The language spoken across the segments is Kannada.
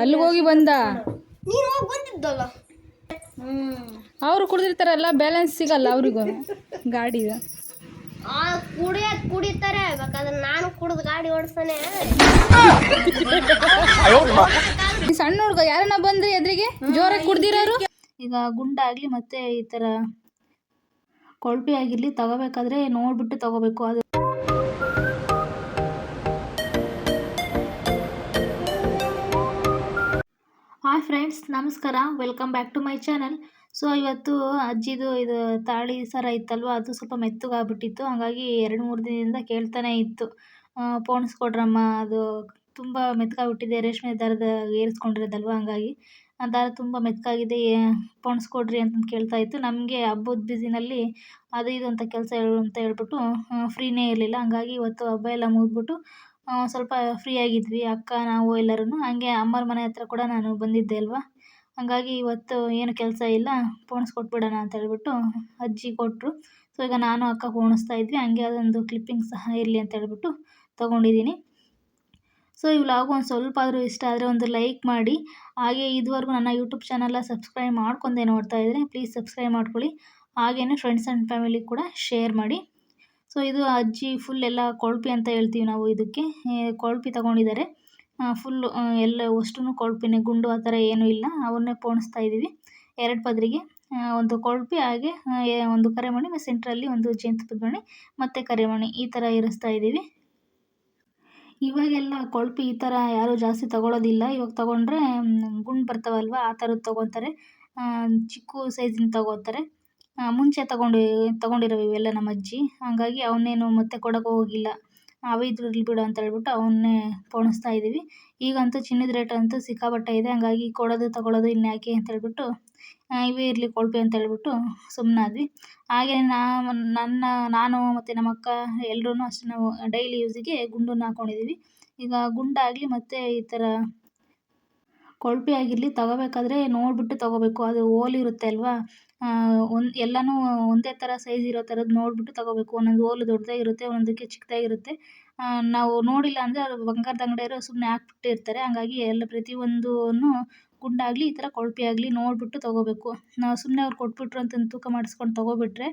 ಅಲ್ಲಿಗೆ ಹೋಗಿ ಬಂದ? ನೀನು ಹೋಗಿ ಬಂದಿದ್ದಲ್ಲ ಅವರು ಕುಡಿದಿರ್ತಾರಲ್ಲ ಬ್ಯಾಲೆನ್ಸ್ ಸಿಗಲ್ಲ ಅವ್ರಿಗೂ. ಗಾಡಿ ಆ ಕುಡಿಯಕ್ ಕುಡಿತಾರೆ. ಬೇಕಾದ್ರೆ ನಾನು ಕುಡಿದು ಗಾಡಿ ಓಡಿಸ್ತಾನೆ ಸಣ್ಣ ಹುಡುಗ ಯಾರನ್ನ ಬಂದ್ರಿ ಎದ್ರಿಗೆ? ಜೋರಾಗಿ ಕುಡ್ದಿರೋರು? ಈಗ ಗುಂಡಾಗ್ಲಿ ಮತ್ತೆ ಈ ತರ ಕೊಳ್ಪಿ ಆಗಿರ್ಲಿ ತಗೋಬೇಕಾದ್ರೆ ನೋಡ್ಬಿಟ್ಟು ತಗೋಬೇಕು. ಅದು ಹಾಯ್ ಫ್ರೆಂಡ್ಸ್ ನಮಸ್ಕಾರ. Welcome back to my channel so ಇವತ್ತು ಅಜ್ಜಿದು ಇದು ತಾಳಿ ಸರ ಇತ್ತಲ್ವ, ಅದು ಸ್ವಲ್ಪ ಮೆತ್ತಗಾಗ್ಬಿಟ್ಟಿತ್ತು. ಹಾಗಾಗಿ ಎರಡು ಮೂರು ದಿನದಿಂದ ಕೇಳ್ತಾನೆ ಇತ್ತು. ಪೋಣಿಸ್ಕೊಡ್ರಮ್ಮ ಅದು ತುಂಬ ಮೆತ್ತಗಾಗ್ಬಿಟ್ಟಿದೆ. ರೇಷ್ಮೆ ದಾರದ ಏರಿಸ್ಕೊಂಡಿರೋದಲ್ವ, ಹಂಗಾಗಿ. ಆ, ದಾರ ತುಂಬ ಮೆತ್ತಗಾಗಿದೆ ಪೋಣಿಸ್ಕೊಡ್ರಿ ಅಂತ ಕೇಳ್ತಾ ಇತ್ತು. ನಮಗೆ ಹಬ್ಬದ ಬಿಸಿನಲ್ಲಿ ಅದು ಇದು ಅಂತ ಕೆಲಸ ಹೇಳು ಅಂತ ಹೇಳ್ಬಿಟ್ಟು ಫ್ರೀನೇ ಇರಲಿಲ್ಲ. ಹಂಗಾಗಿ ಇವತ್ತು ಹಬ್ಬ ಎಲ್ಲ ಮುಗಿದ್ಬಿಟ್ಟು ಸ್ವಲ್ಪ ಫ್ರೀ ಆಗಿದ್ವಿ, ಅಕ್ಕ, ನಾವು ಎಲ್ಲರೂ ಹಂಗೆ ಅಮ್ಮರ ಮನೆ ಹತ್ರ ಕೂಡ ನಾನು ಬಂದಿದ್ದೆ ಅಲ್ವಾ? ಹಂಗಾಗಿ ಇವತ್ತು ಏನು ಕೆಲಸ ಇಲ್ಲ ಪೋಣಿಸ್ಕೊಟ್ಬಿಡೋಣ ಅಂತ ಹೇಳ್ಬಿಟ್ಟು ಅಜ್ಜಿ ಕೊಟ್ಟರು ಸೊ ಈಗ ನಾನು ಅಕ್ಕ ಪೋಣಿಸ್ತಾ ಇದ್ವಿ. ಹಂಗೆ ಅದೊಂದು ಕ್ಲಿಪ್ಪಿಂಗ್ ಸಹ ಇರಲಿ ಅಂತ ಹೇಳ್ಬಿಟ್ಟು ತೊಗೊಂಡಿದ್ದೀನಿ. ಸೊ ಈ ವ್ಲಾಗ್ ಒಂದು ಸ್ವಲ್ಪ ಆದರೂ ಇಷ್ಟ ಆದರೆ ಒಂದು ಲೈಕ್ ಮಾಡಿ. ಹಾಗೆ ಇದುವರೆಗೂ ನನ್ನ ಯೂಟ್ಯೂಬ್ ಚಾನಲ್ನ ಸಬ್ಸ್ಕ್ರೈಬ್ ಮಾಡ್ಕೊಂಡೆ ನೋಡ್ತಾ ಇದ್ದರೆ ಪ್ಲೀಸ್ ಸಬ್ಸ್ಕ್ರೈಬ್ ಮಾಡ್ಕೊಳ್ಳಿ. ಹಾಗೆಯೇ ಫ್ರೆಂಡ್ಸ್ ಆ್ಯಂಡ್ ಫ್ಯಾಮಿಲಿ ಕೂಡ ಶೇರ್ ಮಾಡಿ. ಸೊ ಇದು ಅಜ್ಜಿ ಫುಲ್ ಎಲ್ಲ ಕೊಳ್ಪಿ ಅಂತ ಹೇಳ್ತೀವಿ ನಾವು ಇದಕ್ಕೆ. ಕೊಳ್ಪಿ ತಗೊಂಡಿದ್ದಾರೆ. ಫುಲ್ಲು ಎಲ್ಲ ಅಷ್ಟೂ ಕೊಳ್ಪಿನೇ, ಗುಂಡು ಆ ಥರ ಏನೂ ಇಲ್ಲ. ಅವನ್ನೇ ಪೋಣಿಸ್ತಾ ಇದ್ದೀವಿ. ಎರಡು ಪದರಿಗೆ. ಒಂದು ಕೊಳ್ಪಿ, ಹಾಗೆ ಒಂದು ಕರೆಮಣಿ, ಮತ್ತು ಸೆಂಟ್ರಲ್ಲಿ ಒಂದು ಜೇನುತುಪ್ಪದ ಮಣಿ ಮತ್ತು ಕರೆಮಣಿ ಈ ಥರ ಇರಿಸ್ತಾ ಇದ್ದೀವಿ. ಇವಾಗೆಲ್ಲ ಕೊಳ್ಪಿ ಈ ಥರ ಯಾರೂ ಜಾಸ್ತಿ ತಗೊಳ್ಳೋದಿಲ್ಲ ಇವಾಗ ತಗೊಂಡ್ರೆ ಗುಂಡು ಬರ್ತಾವಲ್ವ, ಆ ಥರದ್ದು ತೊಗೊತಾರೆ. ಚಿಕ್ಕ ಸೈಜಿನ ತಗೋತಾರೆ. ಮುಂಚೆ ತಗೊಂಡು, ತಗೊಂಡಿರೋವು ಇವೆಲ್ಲ ನಮ್ಮ ಅಜ್ಜಿ. ಹಾಗಾಗಿ ಅವನ್ನೇನು ಮತ್ತೆ ಕೊಡೋಕೆ ಹೋಗಿಲ್ಲ. ಅವೇ ಇರಲಿ ಬಿಡು ಅಂತ ಹೇಳ್ಬಿಟ್ಟು ಅವನ್ನೇ ಪೋಣಿಸ್ತಾ ಇದ್ದೀವಿ. ಈಗಂತೂ ಚಿನ್ನದ ರೇಟ್ ಅಂತೂ ಸಿಕ್ಕಾಪಟ್ಟೆ ಇದೆ. ಹಂಗಾಗಿ ಕೊಡೋದು, ತಗೊಳ್ಳೋದು ಇನ್ಯಾಕೆ ಅಂತ ಹೇಳ್ಬಿಟ್ಟು ಇವೇ ಇರಲಿ ಕೊಳ್ಪಿ ಅಂತ ಹೇಳ್ಬಿಟ್ಟು ಸುಮ್ಮನಾದ್ವಿ ಹಾಗೆ ನಾ ನನ್ನ, ನಾನು ಮತ್ತು ನಮ್ಮ ಅಕ್ಕ ಎಲ್ಲರೂ ಅಷ್ಟೇ ನಾವು ಡೈಲಿ ಯೂಸಿಗೆ ಗುಂಡನ್ನು ಹಾಕ್ಕೊಂಡಿದ್ದೀವಿ ಈಗ ಗುಂಡಾಗಲಿ ಮತ್ತು ಈ ಥರ ಕೊಳ್ಪಿ ಆಗಿರಲಿ ತಗೋಬೇಕಾದ್ರೆ ನೋಡಿಬಿಟ್ಟು ತಗೋಬೇಕು. ಅದು ಹೋಲ್ ಇರುತ್ತೆ ಅಲ್ವಾ? ಒಂದು, ಎಲ್ಲನೂ ಒಂದೇ ಥರ ಸೈಜ್ ಇರೋ ಥರದ್ದು ನೋಡಿಬಿಟ್ಟು ತಗೋಬೇಕು. ಒಂದೊಂದು ಹೋಲು ದೊಡ್ಡದಾಗಿರುತ್ತೆ ಒಂದೊಂದಕ್ಕೆ ಚಿಕ್ಕದಾಗಿರುತ್ತೆ ನಾವು ನೋಡಿಲ್ಲ ಅಂದರೆ ಅದು ಬಂಗಾರದ ಅಂಗಡಿಯವರು ಸುಮ್ಮನೆ ಹಾಕ್ಬಿಟ್ಟಿರ್ತಾರೆ. ಹಂಗಾಗಿ ಎಲ್ಲ ಪ್ರತಿಯೊಂದೂ ಗುಂಡಾಗಲಿ, ಈ ಥರ ಕೊಳಪೆ ಆಗಲಿ ನೋಡಿಬಿಟ್ಟು ತಗೋಬೇಕು. ನಾವು ಸುಮ್ಮನೆ ಅವ್ರು ಕೊಟ್ಬಿಟ್ರು ಅಂತ ತೂಕ ಮಾಡಿಸ್ಕೊಂಡು ತಗೋಬಿಟ್ರೆ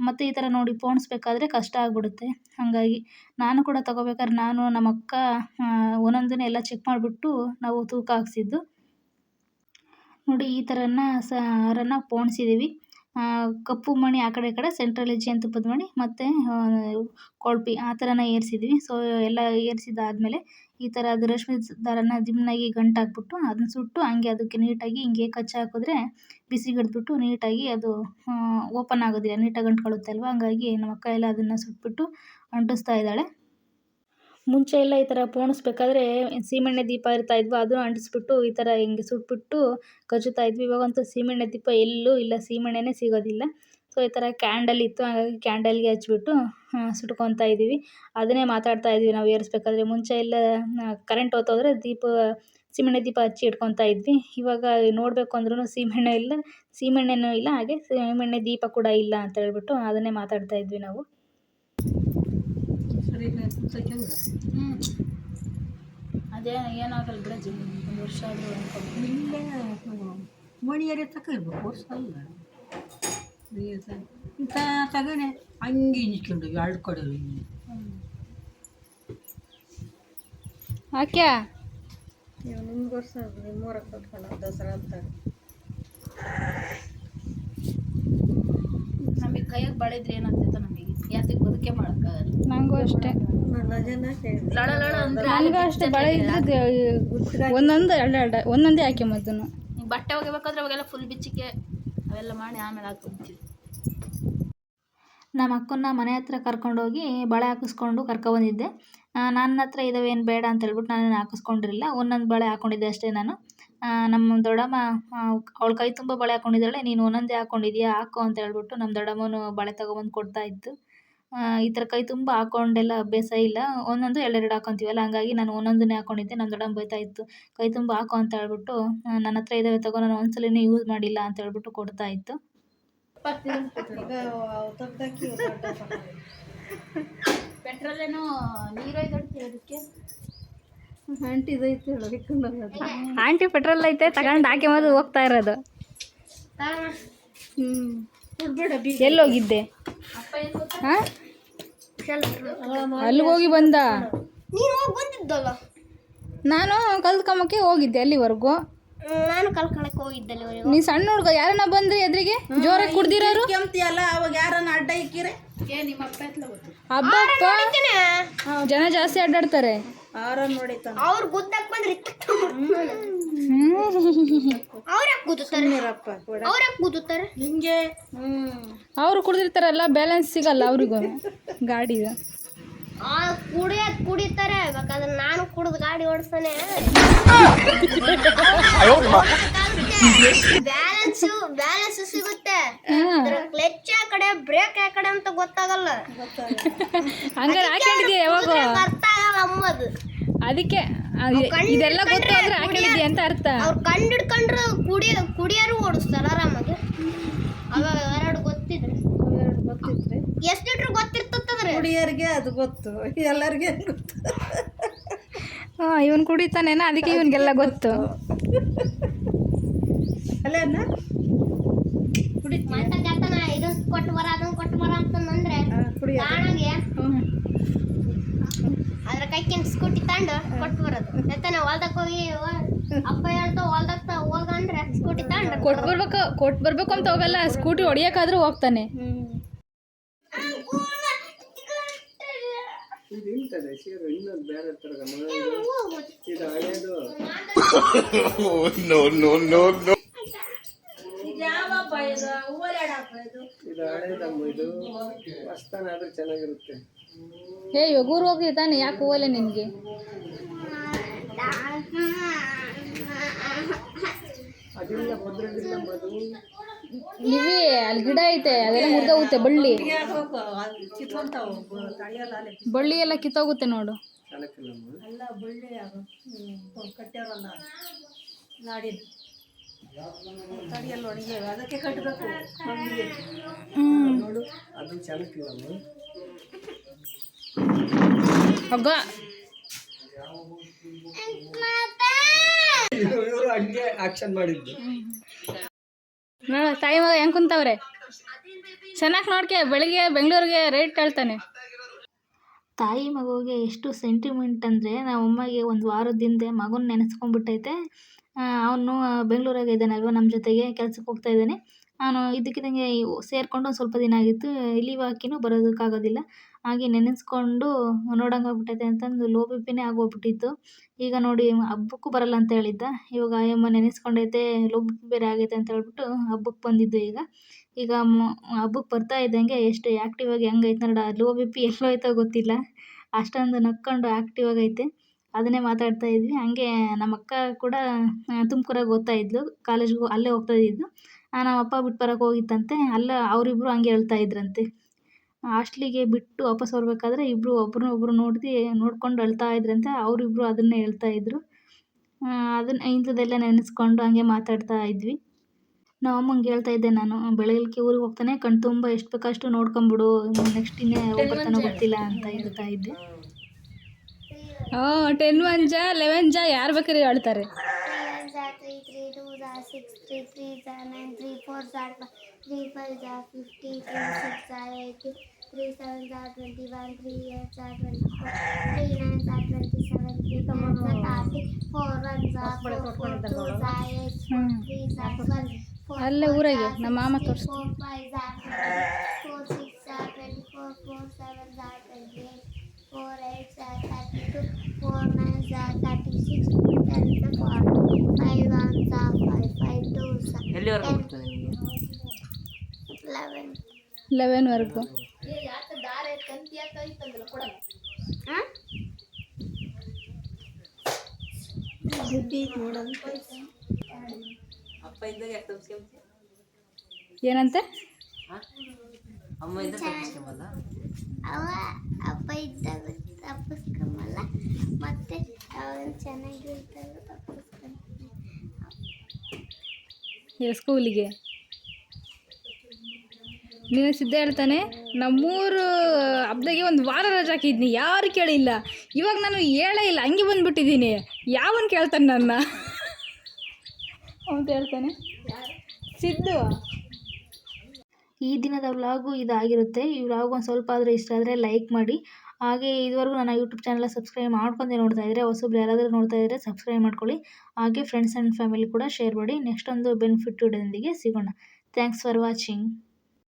ಮತ್ತು ಈ ಥರ ನೋಡಿ ಪೋಣಿಸ್ಬೇಕಾದ್ರೆ ಕಷ್ಟ ಆಗಿಬಿಡುತ್ತೆ. ಹಾಗಾಗಿ ನಾನು ಕೂಡ ತಗೋಬೇಕಾದ್ರೆ ನಾನು ನಮ್ಮ ಅಕ್ಕ ಒಂದೊಂದನ್ನೇ ಎಲ್ಲ ಚೆಕ್ ಮಾಡಿಬಿಟ್ಟು ನಾವು ತೂಕ ಹಾಕ್ಸಿದ್ದು. ನೋಡಿ ಈ ಥರನ ಸಾರನ್ನು ಪೋಣಿಸಿದ್ದೀವಿ. ಕಪ್ಪು ಮಣಿ ಆ ಕಡೆ ಈ ಕಡೆ ಸೆಂಟ್ರಲ್ಲಿ ಜೇನುತುಪ್ಪದ ಮಣಿ ಮತ್ತು ಕೊಳ್ಪಿ ಆ ಥರನ ಏರಿಸಿದ್ವಿ. ಸೊ ಎಲ್ಲ ಏರಿಸಿದ್ದಾದ್ಮೇಲೆ ಈ ಥರ ಅದು ರೇಷ್ಮೆ ದಾರನ ದಿಮ್ನಾಗಿ ಗಂಟು ಹಾಕ್ಬಿಟ್ಟು ಅದನ್ನ ಸುಟ್ಟು ಹಂಗೆ ಅದಕ್ಕೆ ನೀಟಾಗಿ ಹಿಂಗೆ ಕಚ್ಚಾ ಹಾಕಿದ್ರೆ ಬಿಸಿ ಹಿಡಿದ್ಬಿಟ್ಟು ನೀಟಾಗಿ ಅದು ಓಪನ್ ಆಗೋದಿಲ್ಲ. ನೀಟಾಗಿ ಅಂಟ್ಕೊಳ್ಳುತ್ತೆ ಅಲ್ವಾ? ಹಂಗಾಗಿ ನಮ್ಮ ಅಕ್ಕ ಎಲ್ಲ ಅದನ್ನು ಸುಟ್ಬಿಟ್ಟು ಅಂಟಿಸ್ತಾ ಇದ್ದಾಳೆ. ಮುಂಚೆ ಎಲ್ಲ ಈ ಥರ ಪೋಣಿಸ್ಬೇಕಾದ್ರೆ ಸೀಮೆಣ್ಣೆ ದೀಪ ಇರ್ತಾ ಇದ್ವು, ಅದನ್ನು ಅಂಟಿಸ್ಬಿಟ್ಟು ಈ ಥರ ಹಿಂಗೆ ಸುಟ್ಬಿಟ್ಟು ಕಚ್ಚುತ್ತಾ ಇದ್ವಿ. ಇವಾಗಂತೂ ಸೀಮೆಣ್ಣೆ ದೀಪ ಎಲ್ಲೂ ಇಲ್ಲ, ಸೀಮೆಣ್ಣೆನೇ ಸಿಗೋದಿಲ್ಲ. ಸೊ ಈ ಥರ ಕ್ಯಾಂಡಲ್ ಇತ್ತು, ಹಾಗಾಗಿ ಕ್ಯಾಂಡಲ್ಗೆ ಹಚ್ಬಿಟ್ಟು ಸುಟ್ಕೊತಾ ಇದ್ದೀವಿ. ಅದನ್ನೇ ಮಾತಾಡ್ತಾ ಇದ್ವಿ ನಾವು, ಏರಿಸ್ಬೇಕಾದ್ರೆ. ಮುಂಚೆ ಎಲ್ಲ ಕರೆಂಟ್ ಹೋತೋದ್ರೆ ದೀಪ, ಸೀಮೆಣ್ಣೆ ದೀಪ ಹಚ್ಚಿ ಇಟ್ಕೊತಾ ಇದ್ವಿ. ಇವಾಗ ನೋಡಬೇಕು ಅಂದ್ರೂ ಸೀಮೆಣ್ಣೆ ಇಲ್ಲ, ಸೀಮೆಣ್ಣೆನೂ ಇಲ್ಲ, ಹಾಗೆ ಸೀಮೆಣ್ಣೆ ದೀಪ ಕೂಡ ಇಲ್ಲ ಅಂತ ಹೇಳ್ಬಿಟ್ಟು ಅದನ್ನೇ ಮಾತಾಡ್ತಾ ಇದ್ವಿ ನಾವು. ಅದೇ ಏನಾಗಲ್ಲ ಬಿಡ ಒಂದು ವರ್ಷ ಆದರೂ ಮಣಿಯರೇ ತಗೊಳ್ಬೇಕು ವರ್ಷ ಅಲ್ಲ. ಇಂಥ ತಗಣೆ ಹಂಗೆ ಇಂಚ್ಕೊಂಡು ಎರಡು ಕಡೆ ಹಾಕ್ಯಾ ನಿಮ್ಗೆ ವರ್ಷ ನಿಮ್ಮೂರ ಕೊಟ್ಕೊಂಡು ದಸರಾ ಅಂತ ನಮಗೆ ಕೈಯಾಗ ಬಳಿದ್ರೆ ಏನಾಗ್ತೈತೆ ನಮಗೆ. ಯಾತಕ್ಕೆ ಬದುಕೆ ಮಾಡೋಕ್ಕಾಗಲ್ಲ. ನನಗೂ ಅಷ್ಟೇ. ಅಷ್ಟೇ ಬಳೆ ಇದ್ರೆ ಒಂದೊಂದು ಎರಡು ಎರಡು ಒಂದೊಂದೇ ಹಾಕಿ ಮದ್ದನ್ನು ಬಟ್ಟೆ ಒಗಿಬೇಕಾದ್ರೆ ಅವಾಗೆಲ್ಲ ಫುಲ್ ಬಿಚ್ಚಿಕೆ ಅವೆಲ್ಲ ಮಾಡಿ ಆಮೇಲೆ ಹಾಕೊಂತೀವಿ ನಮ್ಮ ಅಕ್ಕನ ಮನೆ ಹತ್ರ ಕರ್ಕೊಂಡೋಗಿ ಬಳೆ ಹಾಕಿಸ್ಕೊಂಡು ಕರ್ಕೊ ಬಂದಿದ್ದೆ. ನನ್ನ ಹತ್ರ ಇದಾವೇನು ಬೇಡ ಅಂತ ಹೇಳ್ಬಿಟ್ಟು ನಾನು ಹಾಕಿಸ್ಕೊಂಡಿರಲಿಲ್ಲ. ಒಂದೊಂದು ಬಳೆ ಹಾಕ್ಕೊಂಡಿದ್ದೆ ಅಷ್ಟೇ ನಾನು. ನಮ್ಮ ದೊಡ್ಡಮ್ಮ ಅವಳ ಕೈ ತುಂಬ ಬಳೆ ಹಾಕೊಂಡಿದ್ದಾಳೆ. ನೀನು ಒಂದೊಂದೇ ಹಾಕ್ಕೊಂಡಿದ್ಯಾ ಹಾಕು ಅಂತ ಹೇಳ್ಬಿಟ್ಟು ನಮ್ಮ ದೊಡ್ಡಮ್ಮನು ಬಳೆ ತೊಗೊಬಂದು ಕೊಡ್ತಾ ಇತ್ತು ಈ ಥರ ಕೈ ತುಂಬ ಹಾಕೊಂಡೆಲ್ಲ ಅಭ್ಯಾಸ ಇಲ್ಲ. ಒಂದೊಂದು ಎರಡೆರಡು ಹಾಕ್ಕೊಂತೀವಲ್ಲ ಹಂಗಾಗಿ ನಾನು ಒಂದೊಂದನ್ನೇ ಹಾಕೊಂಡಿದ್ದೆ. ನಮ್ಮ ದೊಡ್ಡಮ್ಮ ಬೈತಾ ಇತ್ತು. ಕೈ ತುಂಬ ಹಾಕು ಅಂತ ಹೇಳ್ಬಿಟ್ಟು ನನ್ನ ಹತ್ರ ಇದ್ದಾವೆ ತಗೋ ನಾನು ಒಂದ್ಸಲಿನೂ ಯೂಸ್ ಮಾಡಿಲ್ಲ ಅಂತ ಹೇಳ್ಬಿಟ್ಟು ಕೊಡ್ತಾ ಇತ್ತು. ಪೆಟ್ರೋಲ್ ಏನೋ ಆಂಟಿ ಆಂಟಿ ಪೆಟ್ರೋಲ್ ಐತೆ ತಗೊಂಡು ಹಾಕಿ ಮದು ಹೋಗ್ತಾ ಇರೋದು. ಎಲ್ಲಿ ಹೋಗಿದ್ದೆ ಹಾ? ಅಲ್ಲಿಗೆ ಹೋಗಿ ಬಂದ? ನೀನು ಕಲ್ತ್ಕೊಂಬಕ್ಕೆ ಹೋಗಿದ್ದೆ ಅಲ್ಲಿವರೆಗೂ. ನಾನು ಕಲ್ಕೊಳಕ್ ಹೋಗಿದ್ದಲ್ಲ ನೀ ಸಣ್ಣ ಹುಡುಗ ಯಾರನ್ನ ಬಂದ್ರಿ ಎದ್ರಿಗೆ? ಜೋರಾಗಿ ಕುಡ್ದಿರೋರು? ಕೆಮ್ತಿಯಲ್ಲ ಅವಾಗ ಯಾರನ್ನ ಅಡ್ಡ ಇಕ್ಕಿರೆ? ಹಬ್ಬಪ್ಪ ಜನ ಜಾಸ್ತಿ ಅಡ್ಡಾಡ್ತಾರೆ. ಆರ ನೋಡಿತಾನ ಅವ್ರು ಗುದ್ದಕ್ ಬಂದ್ರೆ ಅವ್ರ ಯಾಕೆ ಗುದ್ದುತ್ತಾರೆ? ಅವ್ರ ಯಾಕೆ ಗುದ್ದುತ್ತಾರೆ? ಹಿಂಗೆ ಹ್ಮ್. ಅವರು ಕುಡ್ದಿರ್ತಾರಲ್ಲ ಬ್ಯಾಲೆನ್ಸ್ ಸಿಗಲ್ಲ ಅವ್ರಿಗೂ. ಗಾಡಿದು ಆ ಕುಡಿಯ ಕುಡಿತಾರೆ ಬೇಕಾದ್ರೆ ನಾನು ಕುಡಿದು ಗಾಡಿ ಓಡಿಸ್ತಾನೆ ಬ್ಯಾಲೆನ್ಸ್ ಬ್ಯಾಲೆನ್ಸ್ ಸಿಗುತ್ತೆ. ಕ್ಲಚ್ ಆ ಕಡೆ ಬ್ರೇಕ್ ಆ ಕಡೆ ಅಂತ ಗೊತ್ತಾಗಲ್ಲ. ಹಂಗಾರೆ ಹಾಕೊಂಡಿದ್ಯಾ ಯಾವಾಗ? ಕುದ್ರೆ ಅರ್ಥ ಆಗಲ್ಲ ಅಮ್ಮದು ಅದಕ್ಕೆ ಅದು- ಇದೆಲ್ಲ ಗೊತ್ತು ಅಂದ್ರೆ ಹಾಕೊಂಡಿದ್ಯಾ ಅಂತ ಅರ್ಥ. ಅವ್ರು ಕಂಡು ಹಿಡ್ಕೊಂಡ್ರು ಕುಡಿಯ ಕುಡಿಯೋರು ಓಡಿಸ್ತಾರ ಆರಾಮಾಗಿ. ಅವಾಗ ಎರಡು ಗೊತ್ತಿದ್ರೆ. ಗೊತ್ತಿದ್ರೆ. ಎಷ್ಟು ಲೀಟ್ರ್ ಗೊತ್ತಿರ್ತದ್ರೆ ಕುಡಿಯೋರಿಗೆ ಅದು ಗೊತ್ತು. ಎಲ್ಲರಿಗೆ ಗೊತ್ತು. ಹಾ ಇವನ್ ಕುಡಿತಾನೇನ? ಅದಕ್ಕೆ ಇವನ್ಗೆಲ್ಲ ಗೊತ್ತು. ಅಲ್ಲ ಅಣ್ಣ? ಜತನ ಇದನ್ ಕೊಟ್ಟು ಬರ ಅದನ್ನ ಕೊಟ್ಟು ಬರ ಅಂತಂದ್ರೆ ಕುಡಿಯ ತಾಣಗೆ ಅದ್ರ ಕೈಕಿನ ಸ್ಕೂಟಿ ತಗೊಂಡು ಕೊಟ್ಟು ಬರೋದು. ಜತನ ಹೊಲ್ದಾಗ ಹೋಗಿ ಅಪ್ಪ ಹೇಳ್ತಾ ಹೊಲ್ದಾಗ ಹೋಗಂದ್ರೆ ಸ್ಕೂಟಿ ತಗೊಂಡು ಕೊಟ್ಟು ಬರ್ಬೇಕು ಕೊಟ್ಟು ಬರ್ಬೇಕು ಅಂತ ಹೋಗಲ್ಲ ಸ್ಕೂಟಿ ಹೊಡಿಯೋಕ್ಕಾದ್ರೂ ಹೋಗ್ತಾನೆ. ಏ ಇವಾಗ ಊರು ಹೋಗಿ ತಾನೆ ಯಾಕೆ ಹೋಗಲ್ಲ ನಿನಗೆ? ನೀವೇ ಅಲ್ಲಿ ಗಿಡ ಐತೆ ಅದೆಲ್ಲ ಮುರಿದೋಗುತ್ತೆ ಬಳ್ಳಿ. ಬಳ್ಳಿ ಎಲ್ಲ ಕಿತ್ತೋಗುತ್ತೆ ನೋಡು. ಹಗ್ಗ. ಹಂಗೆ ಆಕ್ಷನ್ ಮಾಡಿದ್ದು. ನೋಡ, ತಾಯಿ ಮಗ ಹೆಂಗ್ ಕುಂತವ್ರೆ? ಚೆನ್ನಾಗಿ ನೋಡ್ಕೆ, ಬೆಳಿಗ್ಗೆ ಬೆಂಗಳೂರಿಗೆ ರೇಟ್ ಹೇಳ್ತಾನೆ. ತಾಯಿ ಮಗುವಿಗೆ ಎಷ್ಟು ಸೆಂಟಿಮೆಂಟ್ ಅಂದರೆ ನಾವು ಅಮ್ಮಗೆ ಒಂದು ವಾರದ ಹಿಂದೆ ಮಗುನ ನೆನೆಸ್ಕೊಂಡ್ಬಿಟ್ಟೈತೆ ಅವನು ಬೆಂಗಳೂರಾಗ ಇದ್ದಾನಲ್ವ ನಮ್ಮ ಜೊತೆಗೆ ಕೆಲ್ಸಕ್ಕೆ ಹೋಗ್ತಾ ಇದ್ದಾನೆ ನಾನು ಇದ್ದಕ್ಕಿದ್ದಂಗೆ ಸೇರಿಕೊಂಡು ಸ್ವಲ್ಪ ದಿನ ಆಗಿತ್ತು. ಲೀವ್ ಹಾಕಿನೂ ಬರೋದಕ್ಕಾಗೋದಿಲ್ಲ. ಹಾಗೆ ನೆನೆಸ್ಕೊಂಡು ನೋಡಂಗೆ ಆಗ್ಬಿಟ್ಟೈತೆ ಅಂತಂದು ಲೋ ಬಿ ಪಿನೇ ಆಗೋಗ್ಬಿಟ್ಟಿತ್ತು. ಈಗ ನೋಡಿ ಹಬ್ಬಕ್ಕೂ ಬರಲ್ಲ ಅಂತ ಹೇಳಿದ್ದ. ಇವಾಗ ಅಯ್ಯಮ್ಮ ನೆನೆಸ್ಕೊಂಡೈತೆ ಲೋ ಬಿ ಬೇರೆ ಆಗೈತೆ ಅಂತ ಹೇಳ್ಬಿಟ್ಟು ಹಬ್ಬಕ್ಕೆ ಬಂದಿದ್ದು ಈಗ. ಈಗ ಹಬ್ಬಕ್ಕೆ ಬರ್ತಾ ಇದ್ದಂಗೆ ಎಷ್ಟು ಆ್ಯಕ್ಟಿವ್ ಆಗಿ ಹೆಂಗೈತೆ ನೋಡ ಲೋ ಬಿ ಪಿ ಐತೋ ಗೊತ್ತಿಲ್ಲ. ಅಷ್ಟೊಂದು ನಕ್ಕೊಂಡು ಆ್ಯಕ್ಟಿವ್ ಆಗೈತೆ ಅದನ್ನೇ ಮಾತಾಡ್ತಾ ಇದ್ವಿ. ಹಂಗೆ ನಮ್ಮ ಅಕ್ಕ ಕೂಡ ತುಮಕೂರಾಗ ಓದ್ತಾ ಇದ್ಲು. ಕಾಲೇಜ್ಗೂ ಅಲ್ಲೇ ಹೋಗ್ತಾ ಇದ್ದಿದ್ದು ನಮ್ಮ ಅಪ್ಪ ಬಿಟ್ಟು ಬರೋಕೆ ಹೋಗಿತ್ತಂತೆ ಅಲ್ಲ ಅವರಿಬ್ರು ಹಂಗೆ ಹೇಳ್ತಾ ಇದ್ರಂತೆ. ಹಾಸ್ಟ್ಲಿಗೆ ಬಿಟ್ಟು ವಾಪಸ್ ಬರಬೇಕಾದ್ರೆ ಇಬ್ಬರು ಒಬ್ರನ್ನ ಒಬ್ರು ನೋಡ್ದು ನೋಡ್ಕೊಂಡು ಅಳ್ತಾ ಇದ್ರಂತೆ ಅವರಿಬ್ರು ಅದನ್ನೇ ಹೇಳ್ತಾ ಇದ್ರು. ಅದನ್ನ ಇಂಥದ್ದೆಲ್ಲ ನೆನೆಸ್ಕೊಂಡು ಹಂಗೆ ಮಾತಾಡ್ತಾ ಇದ್ವಿ. ನಮ್ಮ ಅಮ್ಮಂಗೆ ಹೇಳ್ತಾ ಇದ್ದೆ ನಾನು ಬೆಳಗ್ಗೆ ಊರಿಗೆ ಹೋಗ್ತಾನೆ ಕಣ್ ತುಂಬ ಎಷ್ಟು ಬೇಕಷ್ಟು ನೋಡ್ಕೊಂಬಿಡು ನೆಕ್ಸ್ಟ್ ಇನ್ನೇ ಬರ್ತಾನೋ ಗೊತ್ತಿಲ್ಲ ಅಂತ ಹೇಳ್ತಾ ಇದ್ದೆ. ಹಾಂ ಟೆನ್ ಒನ್ ಜಾ ಲೆವೆನ್ ಜಾ ಯಾರು ಬೇಕಾದ್ರೆ ಹೇಳ್ತಾರೆ. ತ್ರೀ ತ್ರೀ ಟೂ ಝಾ ಸಿಕ್ಸ್ ತ್ರೀ ತ್ರೀ ಝಾ ನೈನ್ ತ್ರೀ ಫೋರ್ ಝಾ ತ್ರೀ ಫೈವ್ ಝಾ ಫಿಫ್ಟಿ ತ್ರೀ ಸಿಕ್ಸ್ ಝಾ ಏಯ್ಟಿ ತ್ರೀ ಸೆವೆನ್ ಝಾ ಟ್ವೆಂಟಿ ಒನ್ ತ್ರೀ ಏಟ್ ಝಾ ಟ್ವೆಂಟಿ ಫೋರ್ ತ್ರೀ ನೈನ್ ಝಾ ಟ್ವೆಂಟಿ ಸೆವೆನ್ ತ್ರೀ ನೈನ್ ಝಾ ತರ್ಟಿ ಫೋರ್ ಒನ್ ಝಾ ಫೋರ್ ಫೋರ್ ಟೂ ಝಾ ಏಟ್ ಫೋರ್ ತ್ರೀ ಝಾ ಟ್ವೆಲ್ ಫೋರ್ ಅಲ್ಲೇ ಊರಾಗೆ ನಮ್ಮ ಮಾಮ ತೋರಿಸ್ ಫೋರ್ ಫೈವ್ ಝಾ ಫೋರ್ ಸಿಕ್ಸ್ ಝಾ ಟ್ವೆಂಟಿ ಫೋರ್ ಫೋರ್ ಸೆವೆನ್ ಝಾ ಟ್ವೆಂಟಿ ಏಟ್ ಫೋರ್ ಏಟ್ ಝಾ ತರ್ಟಿ ಟು ಫೋರ್ ನೈನ್ ಝಾ ತರ್ಟಿ ಸಿಕ್ಸ್ ಎಲ್ಲಿವರೆಗೂ ಬರ್ತದೆ ನಿಮಗೆ ಲೆವೆನ್ ಲೆವೆನ್ವರೆಗೂ ಅಪ್ಪ ಇದ್ದಾಗ ಯಾಕೆ ತಪ್ಪಿಸ್ಕೊಂಬ ಏನಂತೆ? ಅಮ್ಮ ಇದ್ದಾಗ ತಪ್ಪಿಸ್ಕೊಂಬಲ್ಲ. ಅವ ಅಪ್ಪ ಇದ್ದಾಗ ತಪ್ಪಿಸ್ಕೊಂಬಲ್ಲ. ಮತ್ತೆ ಈಗ ಸ್ಕೂಲಿಗೆ. ನೀನು ಸಿದ್ಧ ಹೇಳ್ತಾನೆ ನಮ್ಮೂರು ಹಬ್ದಾಗೆ ಒಂದು ವಾರ ರಜೆ ಹಾಕಿದ್ನಿ ಯಾರು ಕೇಳಿಲ್ಲ. ಇವಾಗ ನಾನು ಹೇಳೇ ಇಲ್ಲ ಹಂಗೆ ಬಂದುಬಿಟ್ಟಿದ್ದೀನಿ. ಯಾವನ್ ಕೇಳ್ತಾನೆ ನನ್ನ? ಅಂತ ಹೇಳ್ತಾನೆ. ಸಿದ್ದು. ಈ ದಿನದ ವ್ಲಾಗು ಇದಾಗಿರುತ್ತೆ. ಈ ವ್ಲಾಗ್ ಒಂದು ಸ್ವಲ್ಪ ಆದರೂ ಇಷ್ಟ ಆದರೆ ಲೈಕ್ ಮಾಡಿ. ಹಾಗೆ ಇದುವರೆಗೂ ನನ್ನ ಯೂಟ್ಯೂಬ್ ಚಾನಲ್ ಸಬ್ಸ್ಕ್ರೈಬ್ ಮಾಡ್ಕೊಂಡೆ ನೋಡ್ತಾ ಇದ್ದರೆ ಹೊಸಬ್ರು ಯಾರಾದರೂ ನೋಡ್ತಾ ಇದ್ದರೆ ಸಬ್ಸ್ಕ್ರೈಬ್ ಮಾಡ್ಕೊಳ್ಳಿ. ಹಾಗೆ ಫ್ರೆಂಡ್ಸ್ ಆ್ಯಂಡ್ ಫ್ಯಾಮಿಲಿ ಕೂಡ ಶೇರ್ ಮಾಡಿ ನೆಕ್ಸ್ಟ್ ಒಂದು ಬೆನಿಫಿಟ್ ವಿಡಿಯೋದೊಂದಿಗೆ ಸಿಗೋಣ. Thanks for watching